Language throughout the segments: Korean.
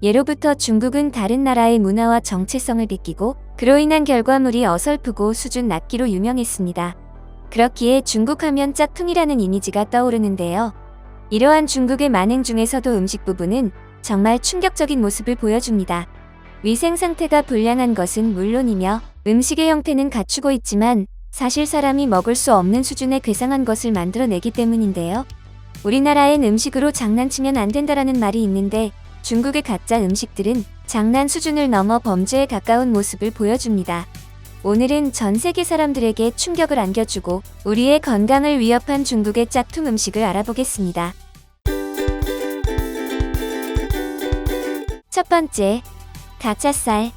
예로부터 중국은 다른 나라의 문화와 정체성을 비끼고 그로 인한 결과물이 어설프고 수준 낮기로 유명했습니다. 그렇기에 중국 하면 짝퉁이라는 이미지가 떠오르는데요. 이러한 중국의 만행 중에서도 음식 부분은 정말 충격적인 모습을 보여줍니다. 위생 상태가 불량한 것은 물론이며 음식의 형태는 갖추고 있지만 사실 사람이 먹을 수 없는 수준의 괴상한 것을 만들어내기 때문인데요. 우리나라엔 음식으로 장난치면 안 된다라는 말이 있는데 중국의 가짜 음식들은 장난 수준을 넘어 범죄에 가까운 모습을 보여줍니다. 오늘은 전 세계 사람들에게 충격을 안겨주고 우리의 건강을 위협한 중국의 짝퉁 음식을 알아보겠습니다. 첫 번째, 가짜 쌀.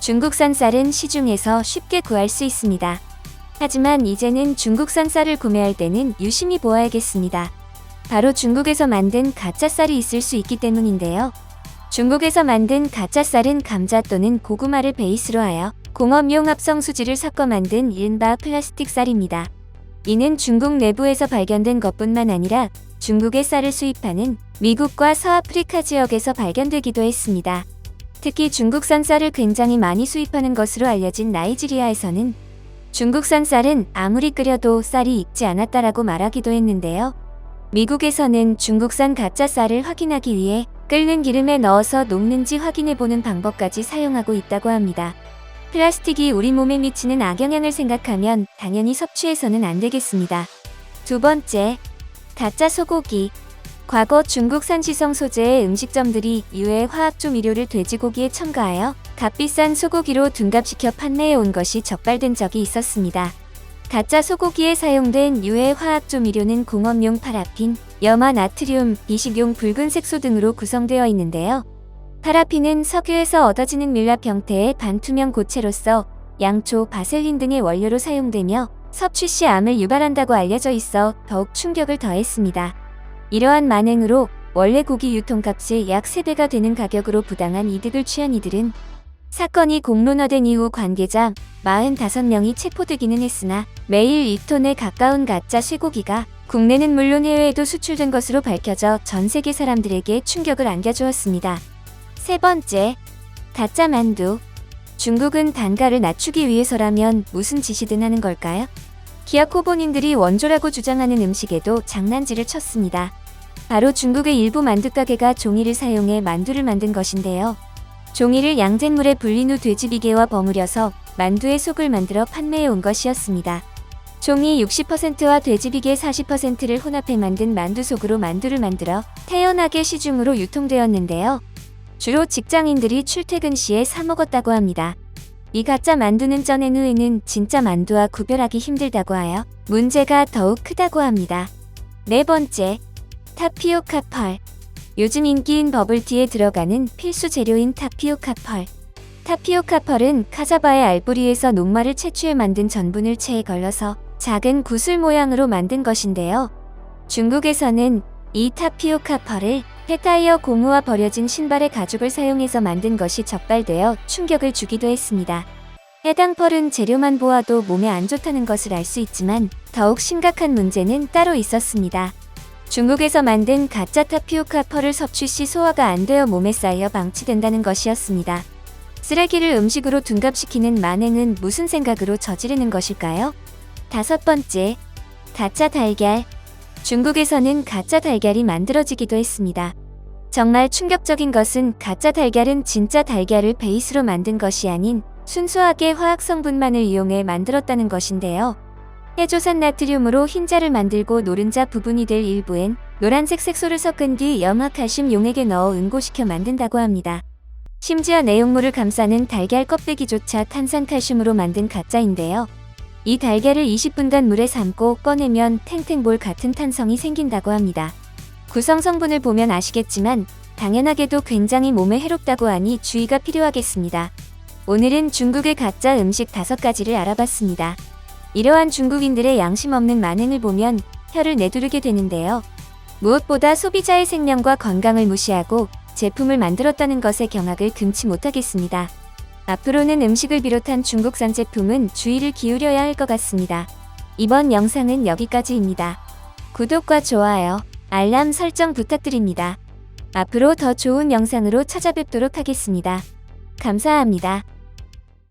중국산 쌀은 시중에서 쉽게 구할 수 있습니다. 하지만 이제는 중국산 쌀을 구매할 때는 유심히 보아야겠습니다. 바로 중국에서 만든 가짜 쌀이 있을 수 있기 때문인데요. 중국에서 만든 가짜 쌀은 감자 또는 고구마를 베이스로 하여 공업용 합성 수지를 섞어 만든 이른바 플라스틱 쌀입니다. 이는 중국 내부에서 발견된 것뿐만 아니라 중국의 쌀을 수입하는 미국과 서아프리카 지역에서 발견되기도 했습니다. 특히 중국산 쌀을 굉장히 많이 수입하는 것으로 알려진 나이지리아에서는 중국산 쌀은 아무리 끓여도 쌀이 익지 않았다라고 말하기도 했는데요. 미국에서는 중국산 가짜 쌀을 확인하기 위해 끓는 기름에 넣어서 녹는지 확인해보는 방법까지 사용하고 있다고 합니다. 플라스틱이 우리 몸에 미치는 악영향을 생각하면 당연히 섭취해서는 안 되겠습니다. 두 번째, 가짜 소고기. 과거 중국산 지성 소재의 음식점들이 유해 화학 조미료를 돼지고기에 첨가하여 값비싼 소고기로 둔갑시켜 판매해 온 것이 적발된 적이 있었습니다. 가짜 소고기에 사용된 유해 화학 조미료는 공업용 파라핀, 염화 나트륨, 이식용 붉은 색소 등으로 구성되어 있는데요. 파라핀은 석유에서 얻어지는 밀랍 형태의 반투명 고체로서 양초, 바셀린 등의 원료로 사용되며 섭취 시 암을 유발한다고 알려져 있어 더욱 충격을 더했습니다. 이러한 만행으로 원래 고기 유통값의 약 3배가 되는 가격으로 부당한 이득을 취한 이들은 사건이 공론화된 이후 관계자 45명이 체포되기는 했으나 매일 2톤에 가까운 가짜 쇠고기가 국내는 물론 해외에도 수출된 것으로 밝혀져 전 세계 사람들에게 충격을 안겨주었습니다. 세 번째, 가짜 만두. 중국은 단가를 낮추기 위해서라면 무슨 짓이든 하는 걸까요? 기아 코본인들이 원조라고 주장하는 음식에도 장난질을 쳤습니다. 바로 중국의 일부 만두 가게가 종이를 사용해 만두를 만든 것인데요. 종이를 양잿물에 불린 후 돼지 비계와 버무려서 만두의 속을 만들어 판매해 온 것이었습니다. 종이 60%와 돼지 비계 40%를 혼합해 만든 만두 속으로 만두를 만들어 태연하게 시중으로 유통되었는데요. 주로 직장인들이 출퇴근 시에 사 먹었다고 합니다. 이 가짜 만두는 쪄낸 후에는 진짜 만두와 구별하기 힘들다고 하여 문제가 더욱 크다고 합니다. 네 번째, 타피오카 펄. 요즘 인기인 버블티에 들어가는 필수 재료인 타피오카 펄. 타피오카 펄은 카자바의 알뿌리에서 녹말을 채취해 만든 전분을 체에 걸러서 작은 구슬 모양으로 만든 것인데요. 중국에서는 이 타피오카 펄을 폐타이어 고무와 버려진 신발의 가죽을 사용해서 만든 것이 적발되어 충격을 주기도 했습니다. 해당 펄은 재료만 보아도 몸에 안 좋다는 것을 알 수 있지만 더욱 심각한 문제는 따로 있었습니다. 중국에서 만든 가짜 타피오카 펄을 섭취 시 소화가 안 되어 몸에 쌓여 방치된다는 것이었습니다. 쓰레기를 음식으로 둔갑시키는 만행은 무슨 생각으로 저지르는 것일까요? 다섯 번째, 가짜 달걀. 중국에서는 가짜 달걀이 만들어지기도 했습니다. 정말 충격적인 것은 가짜 달걀은 진짜 달걀을 베이스로 만든 것이 아닌 순수하게 화학 성분만을 이용해 만들었다는 것인데요. 해조산 나트륨으로 흰자를 만들고 노른자 부분이 될 일부엔 노란색 색소를 섞은 뒤 염화 칼슘 용액에 넣어 응고시켜 만든다고 합니다. 심지어 내용물을 감싸는 달걀 껍데기조차 탄산 칼슘으로 만든 가짜인데요. 이 달걀을 20분간 물에 삶고 꺼내면 탱탱볼 같은 탄성이 생긴다고 합니다. 구성 성분을 보면 아시겠지만 당연하게도 굉장히 몸에 해롭다고 하니 주의가 필요하겠습니다. 오늘은 중국의 가짜 음식 다섯 가지를 알아봤습니다. 이러한 중국인들의 양심 없는 만행을 보면 혀를 내두르게 되는데요. 무엇보다 소비자의 생명과 건강을 무시하고 제품을 만들었다는 것에 경악을 금치 못하겠습니다. 앞으로는 음식을 비롯한 중국산 제품은 주의를 기울여야 할 것 같습니다. 이번 영상은 여기까지입니다. 구독과 좋아요, 알람 설정 부탁드립니다. 앞으로 더 좋은 영상으로 찾아뵙도록 하겠습니다. 감사합니다.